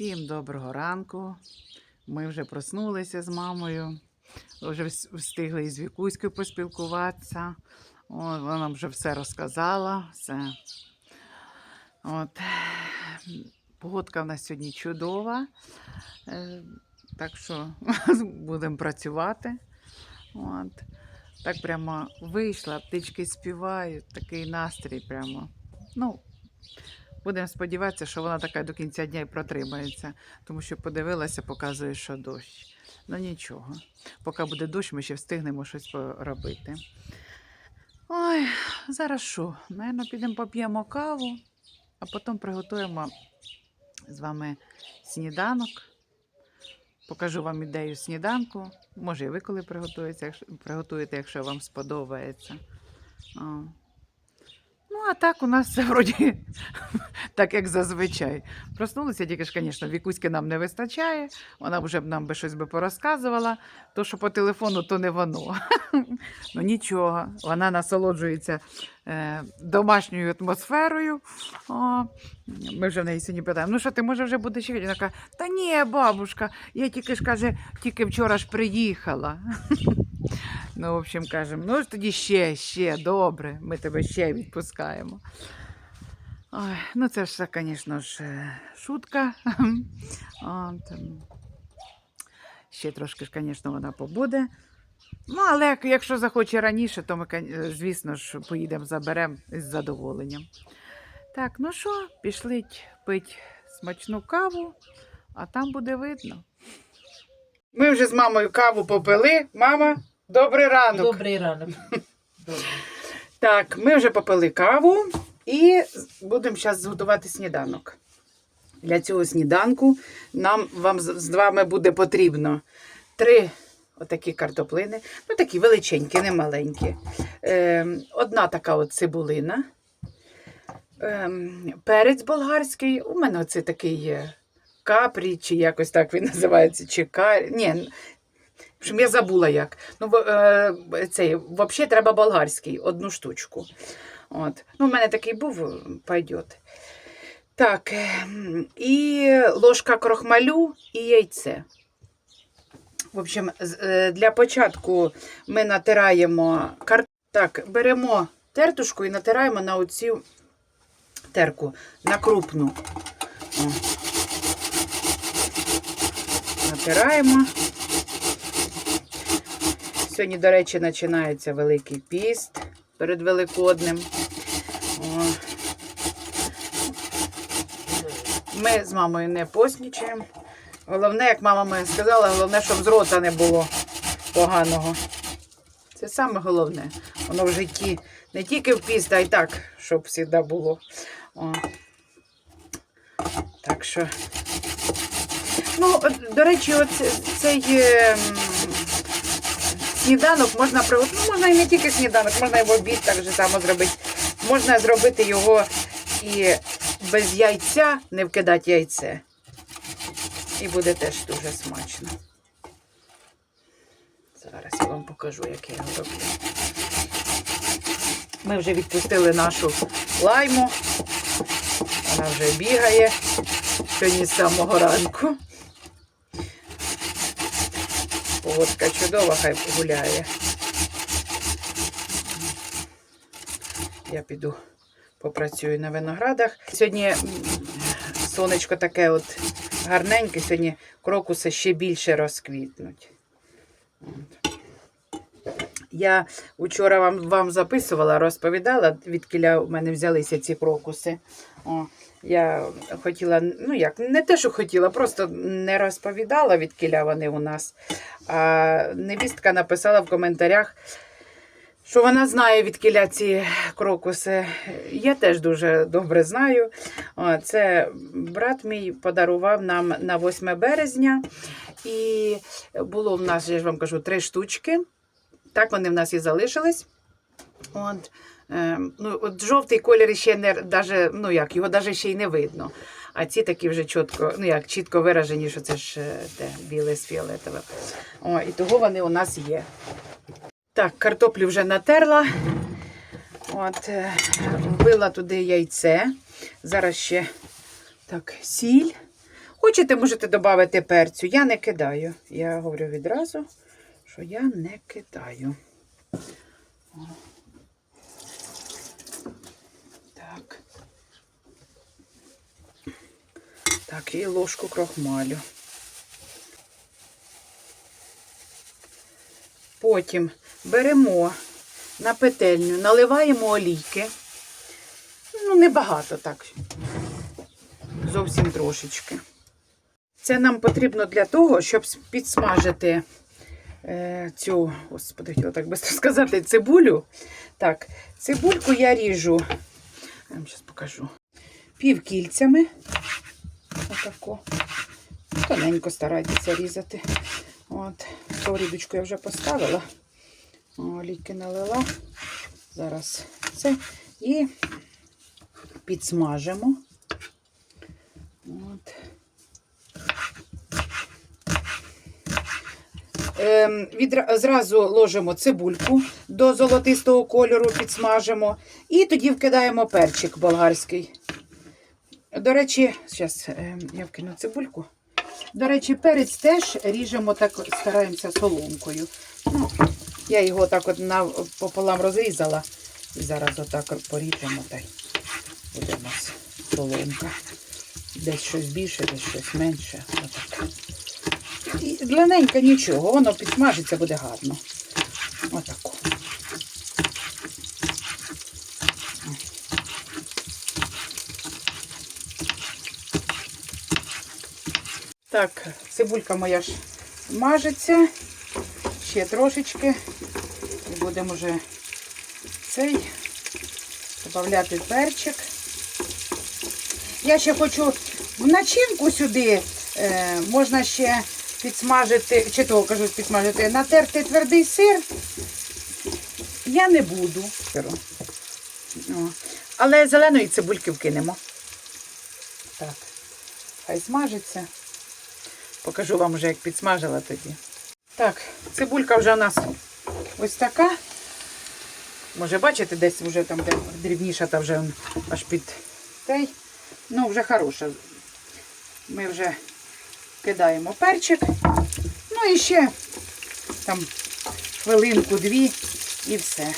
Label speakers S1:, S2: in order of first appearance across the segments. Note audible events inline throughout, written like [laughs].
S1: Всім доброго ранку. Ми вже проснулися з мамою. Вже встигли із Вікуською поспілкуватися. О, вона вже все розказала. Все. От. Погодка в нас сьогодні чудова. Е, Так що [laughs] будемо працювати. От. Так прямо вийшла, птички співають, такий настрій прямо. Ну, Будемо сподіватися, що вона така до кінця дня і протримається, тому що подивилася, показує, що дощ. Ну нічого. Поки буде дощ, ми ще встигнемо щось поробити. Ой, зараз що? Наверно, підемо поп'ємо каву, а потім приготуємо з вами сніданок. Покажу вам ідею сніданку. Може, і ви коли приготуєте, якщо, приготуєте, якщо вам сподобається. А так у нас все вроді [laughs] так, як зазвичай. Проснулися, тільки ж, звісно, вікуськи нам не вистачає. Вона вже б нам би щось би порозказувала. То, що по телефону, то не воно. [laughs] ну нічого, вона насолоджується е, домашньою атмосферою. О, ми вже в неї сьогодні питаємо: ну що, ти може вже будеш? Вона каже, та ні, бабушка, я тільки ж каже, тільки вчора ж приїхала. [laughs] Ну, в общем, кажемо, ну ж тоді ще, ще, добре, ми тебе ще відпускаємо. Ой, ну, це ж, звісно ж, е, шутка. [laughs] От, ще трошки ж, звісно, вона побуде. Ну, але якщо захоче раніше, то ми, е, звісно ж, поїдемо, заберемо із задоволенням. Так, ну що, пішли пити смачну каву, а там буде видно. Ми вже з мамою каву попили. Мама, добрий ранок.
S2: Добрий ранок. Добрий. [laughs]
S1: Так, ми вже попили каву і будемо зараз зготувати сніданок. Для цього сніданку нам вам з вами буде потрібно три отакі картоплини, ну такі величенькі, не маленькі. Е, одна така от цибулина. Е, перець болгарський. У мене оце такий є капрі, чи якось так він [laughs] називається, чи карі. Ні, я забула як. Ну, е, цей, взагалі треба болгарський, одну штучку. От. Ну, у мене такий був, пойдет. Так, ем, і ложка крохмалю і яйце. В общем, е, для початку ми натираємо кар... Так, беремо тертушку і натираємо на оцю терку, на крупну. Натираємо. Сьогодні, до речі, починається Великий піст перед Великоднем. О. Ми з мамою не поснічаємо. Головне, як мама моя сказала, головне, щоб з рота не було поганого. Це саме головне. Воно в житті не тільки в піст, а й так, щоб завжди було. О. Так що. Ну, до речі, от цей е, м, сніданок можна приготувати. Ну, можна і не тільки сніданок, можна і в обід так же само зробити. Можна зробити його і без яйця, не вкидати яйце. І буде теж дуже смачно. Зараз я вам покажу, як я його роблю. Ми вже відпустили нашу лайму. Вона вже бігає сьогодні з самого ранку. Погодка чудова, хай гуляє. Я піду попрацюю на виноградах. Сьогодні сонечко таке от гарненьке, сьогодні крокуси ще більше розквітнуть. Я вчора вам, вам записувала, розповідала, відкіля в мене взялися ці крокуси. О, я хотіла, ну як, не те, що хотіла, просто не розповідала, відкіля вони у нас. А невістка написала в коментарях, що вона знає, відкіля ці крокуси. Я теж дуже добре знаю. Це брат мій подарував нам на 8 березня. І було в нас, я ж вам кажу, три штучки. Так вони в нас і залишились. От, ну, от жовтий колір ще не даже, ну як, його навіть ще й не видно. А ці такі вже чітко, ну як, чітко виражені, що це ж е, те, біле з фіолетовим. О, і того вони у нас є. Так, картоплю вже натерла. От, е, вбила туди яйце. Зараз ще так, сіль. Хочете, можете додати перцю. Я не кидаю. Я говорю відразу, що я не кидаю. О. Так. Так, і ложку крохмалю. Потім беремо на петельню, наливаємо олійки. Ну, небагато так. Зовсім трошечки. Це нам потрібно для того, щоб підсмажити е, цю, господи, хотіла так швидко сказати, цибулю. Так, цибульку я ріжу, я вам зараз покажу. Півкільцями. Отако. Тоненько старайтеся різати. От, сковорідочку я вже поставила. Олійки налила. Зараз це. І підсмажимо. От. Зразу ложимо цибульку до золотистого кольору, підсмажимо. І тоді вкидаємо перчик болгарський. До речі, зараз я вкину цибульку. До речі, перець теж ріжемо так, стараємося соломкою. Ну, я його так от пополам розрізала. І зараз отак поріжемо та буде у нас соломка. Десь щось більше, десь щось менше. Отак. І длинненько нічого, воно підсмажиться, буде гарно. Отако. Так, цибулька моя ж мажеться. Ще трошечки. І будемо вже цей додати перчик. Я ще хочу в начинку сюди е, можна ще підсмажити, чи того кажу, підсмажити, натерти твердий сир. Я не буду. О. Але зеленої цибульки вкинемо. Так, хай смажиться. Покажу вам вже, як підсмажила тоді. Так, цибулька вже у нас ось така. Може, бачите, десь вже там де дрібніша, та вже аж під цей. Ну, вже хороша. Ми вже кидаємо перчик. Ну і ще там хвилинку-дві і все.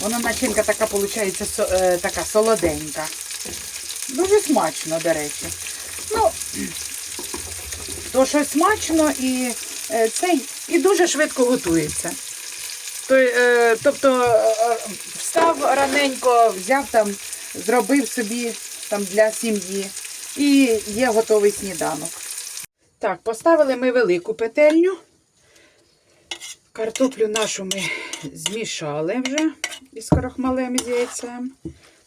S1: Вона начинка така, виходить, е, така солоденька. Дуже смачно, до речі. Ну, то що смачно і е, цей, і дуже швидко готується. Е, тобто встав раненько, взяв там, зробив собі там для сім'ї і є готовий сніданок. Так, поставили ми велику петельню. Картоплю нашу ми змішали вже із крохмалем і з яйцем.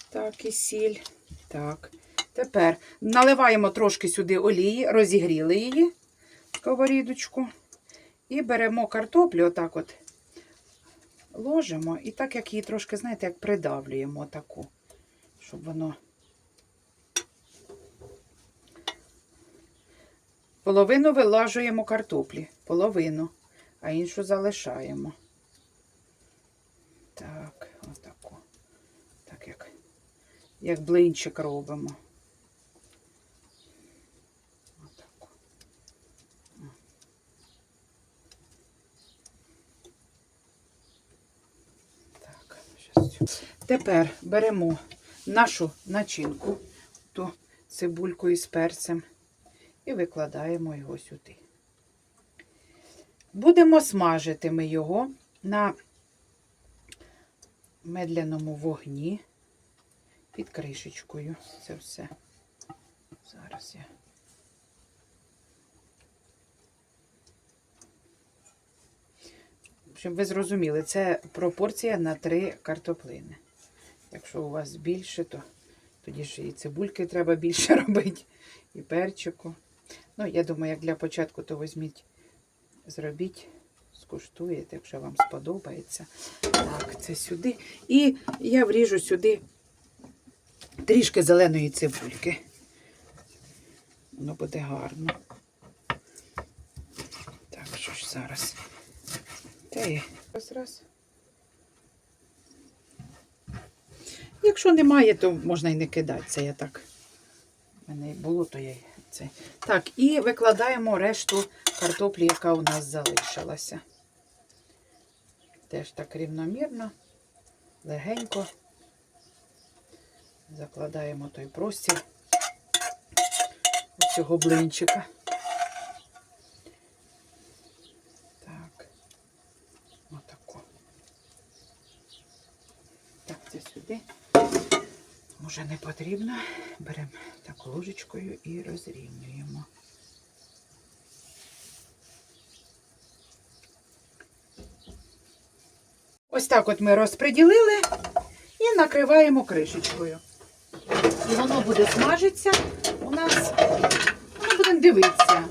S1: Так, і сіль. Так. Тепер наливаємо трошки сюди олії, розігріли її, сковорідочку. І беремо картоплю, отак от ложимо. І так як її трошки, знаєте, як придавлюємо таку, щоб воно. Половину вилажуємо картоплі, половину, а іншу залишаємо. Так, отаку. Так як, як блинчик робимо. Тепер беремо нашу начинку, ту цибульку із перцем, і викладаємо його сюди. Будемо смажити ми його на медленому вогні під кришечкою. Це все. Зараз я. Щоб ви зрозуміли, це пропорція на три картоплини. Якщо у вас більше, то тоді ж і цибульки треба більше [laughs] робити, і перчику. Ну, я думаю, як для початку, то візьміть, зробіть, скуштуєте, якщо вам сподобається. Так, це сюди. І я вріжу сюди трішки зеленої цибульки. Воно буде гарно. Так, що ж зараз? Та є. Ось раз. Якщо немає, то можна і не кидати. Це я так. мене було, то я це. Так, і викладаємо решту картоплі, яка у нас залишилася. Теж так рівномірно, легенько. Закладаємо той простір цього блинчика. Так. Отако. Так, це сюди. Може не потрібно. Беремо таку ложечкою і розрівнюємо. Ось так от ми розподілили і накриваємо кришечкою. І воно буде смажитися у нас. Ми будемо дивитися.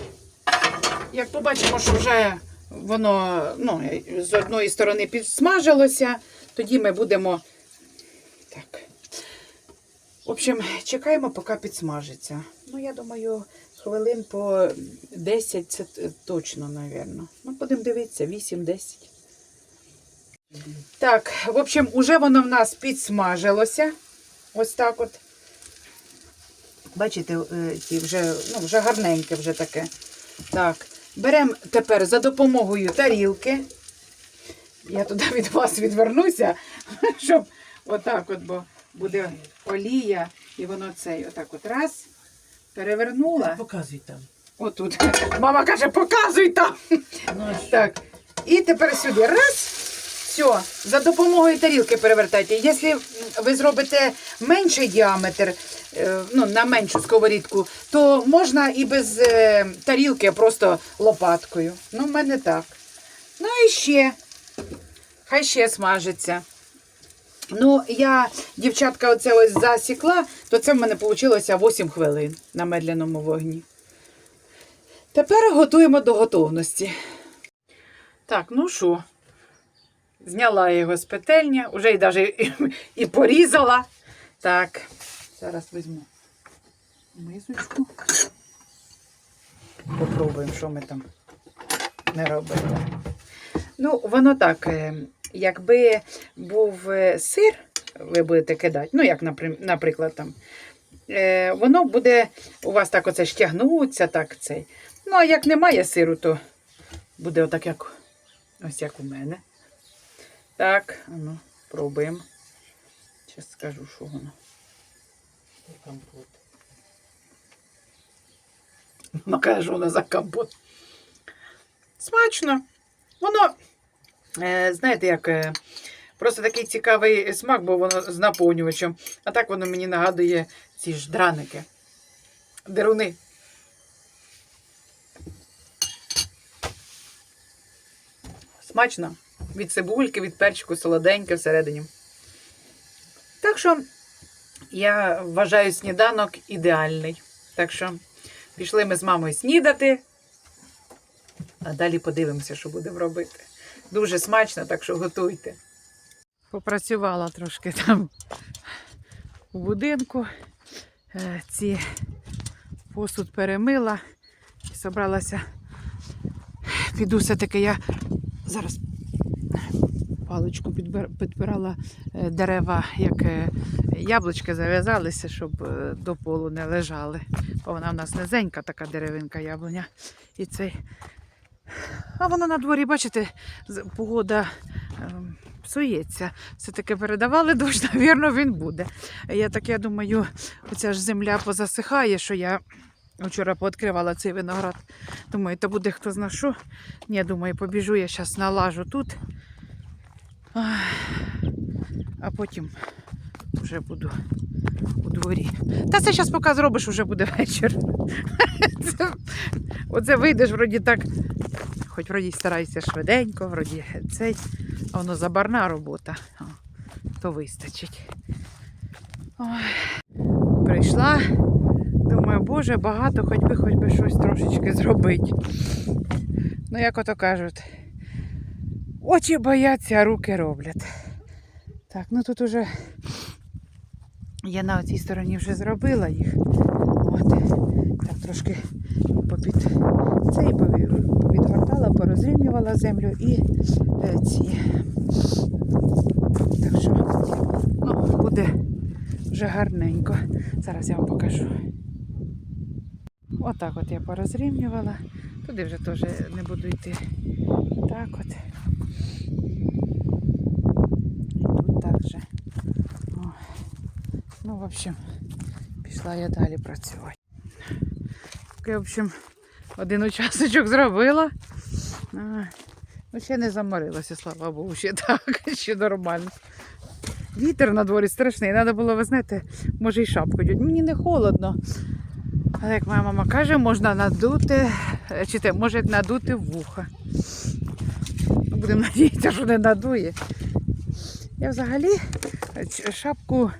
S1: Як побачимо, що вже воно ну, з одної сторони підсмажилося, тоді ми будемо. Так. В общем, чекаємо, поки підсмажиться. Ну, я думаю, хвилин по 10 це точно, напевно. Ну, будемо дивитися, 8-10. Так, в общем, уже воно в нас підсмажилося. Ось так от. Бачите, е, ті вже, ну, вже гарненьке вже таке. Так, беремо тепер за допомогою тарілки. Я туди від вас відвернуся, [laughs] щоб отак от, бо буде олія, і воно цей отак от раз. Перевернула.
S2: Показуй там.
S1: Отут. [laughs] Мама каже, показуй там.
S2: Ну.
S1: Так. І тепер сюди. Раз. Все. За допомогою тарілки перевертайте. Якщо ви зробите менший діаметр, е, ну, на меншу сковорідку, то можна і без е, тарілки, а просто лопаткою. Ну, в мене так. Ну і ще. Хай ще смажиться. Ну, я, дівчатка, оце ось засікла, то це в мене вийшло 8 хвилин на медленому вогні. Тепер готуємо до готовності. Так, ну що, зняла його з петельня, вже й навіть і, і порізала. Так, зараз візьму мисочку. Попробуємо, що ми там не робили. Ну, воно так, е, якби був е, сир, ви будете кидати, ну, як, наприклад, там, е, воно буде у вас так оце штягнуться, так цей. Ну, а як немає сиру, то буде отак, як ось як у мене. Так, ну, пробуємо. Зараз скажу, що воно.
S2: Компот.
S1: Ну, каже, що воно за компот. Смачно. Воно, знаєте, як. Е, просто такий цікавий смак, бо воно з наповнювачем. А так воно мені нагадує ці ж драники. Деруни. Смачно. Від цибульки, від перчику, солоденьке всередині. Так що я вважаю сніданок ідеальний. Так що пішли ми з мамою снідати, а далі подивимося, що будемо робити. Дуже смачно, так що готуйте. Попрацювала трошки там у будинку. Е, Ці посуд перемила і собралася. Піду все-таки я зараз паличку підбир- підбирала е, дерева, як е, яблучки зав'язалися, щоб до полу не лежали. Бо вона в нас низенька така деревинка яблуня. І цей. А воно на дворі, бачите, погода ем, псується. Все-таки передавали дощ, [laughs] навірно, він буде. Я так я думаю, оця ж земля позасихає, що я вчора пооткривала цей виноград. Думаю, то буде хто зна що. Ні, думаю, побіжу, я зараз налажу тут. А потім вже буду у дворі. Та це зараз поки зробиш, вже буде [laughs] вечір. Оце вийдеш, вроді так, хоч вроді старайся швиденько, вроді цей, воно забарна робота, то вистачить. Ой. Прийшла, думаю, боже, багато, хоч би, хоч би щось трошечки зробити. Ну, як ото кажуть, очі бояться, а руки роблять. Так, ну тут уже я на цій стороні вже зробила їх. От. Так, трошки попід цей пові- порозрівнювала землю і е, ці. Так що ну, буде вже гарненько. Зараз я вам покажу. Отак от я порозрівнювала. Туди вже теж не буду йти. Так от. І тут так же. О. Ну, в общем, пішла я далі працювати. Поки, в общем, один учасочок зробила. Ну, ще не заморилася, слава Богу, ще так, [laughs] ще нормально. Вітер на дворі страшний. Треба було, ви знаєте, може і шапку одягти. Мені не холодно. Але як моя мама каже, можна надути, е, чи те, може надути вуха. Будемо надіятися, що не надує. Я взагалі е, шапку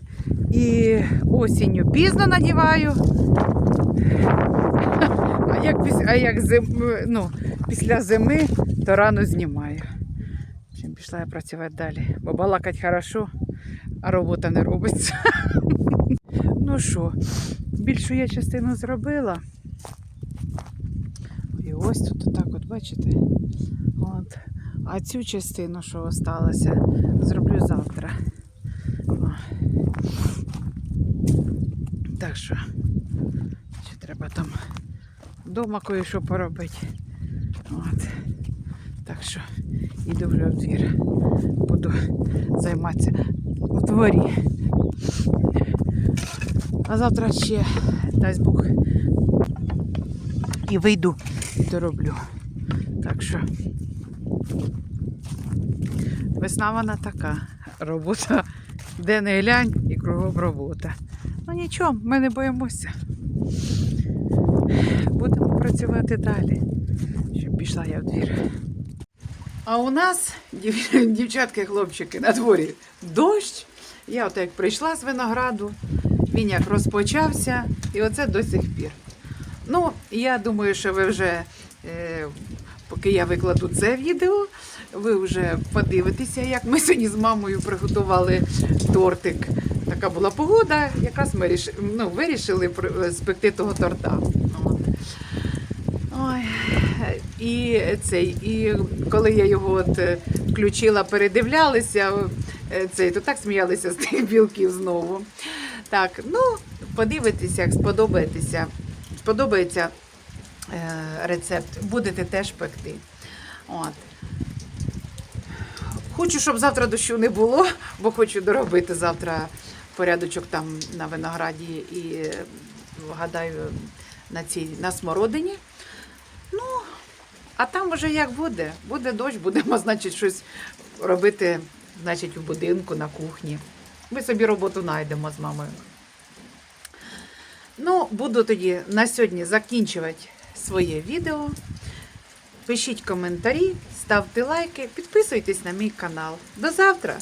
S1: і осінню пізно надіваю. [laughs] А як, а як зим, ну, після зими, то рано знімаю. Чим пішла я працювати далі. Бо балакать хорошо, а робота не робиться. [laughs] Ну що, більшу я частину зробила. І ось тут отак, от бачите. От. А цю частину, що осталося, зроблю завтра. О. Так що, ще треба там вдома кое-що поробити. Так що іду вже в двір. Буду займатися у дворі. А завтра ще, дасть Бог, і вийду і дороблю. Так що весна вона така. Робота де не глянь і кругом робота. Ну нічого, ми не боїмося. Будемо працювати далі, щоб пішла я в двір. А у нас, дів- [laughs] дівчатки хлопчики, на дворі дощ. Я от як прийшла з винограду, він як розпочався, і оце до сих пір. Ну, я думаю, що ви вже, е, поки я викладу це відео, ви вже подивитеся, як ми сьогодні з мамою приготували тортик. Така була погода, якраз ми ріш... ну, вирішили спекти того торта. Ой. І, цей, і коли я його от е, включила, передивлялися, е, цей, то так сміялися з тих білків знову. Так, ну, подивитися, як сподобається, сподобається е, рецепт, будете теж пекти. От. Хочу, щоб завтра дощу не було, бо хочу доробити завтра порядочок там на винограді і е, гадаю на цій на смородині. А там уже як буде. Буде дощ, будемо, [laughs] значить, щось робити, значить, у будинку, на кухні. Ми собі роботу знайдемо з мамою. Ну, буду тоді на сьогодні закінчувати своє відео. Пишіть коментарі, ставте лайки, підписуйтесь на мій канал. До завтра!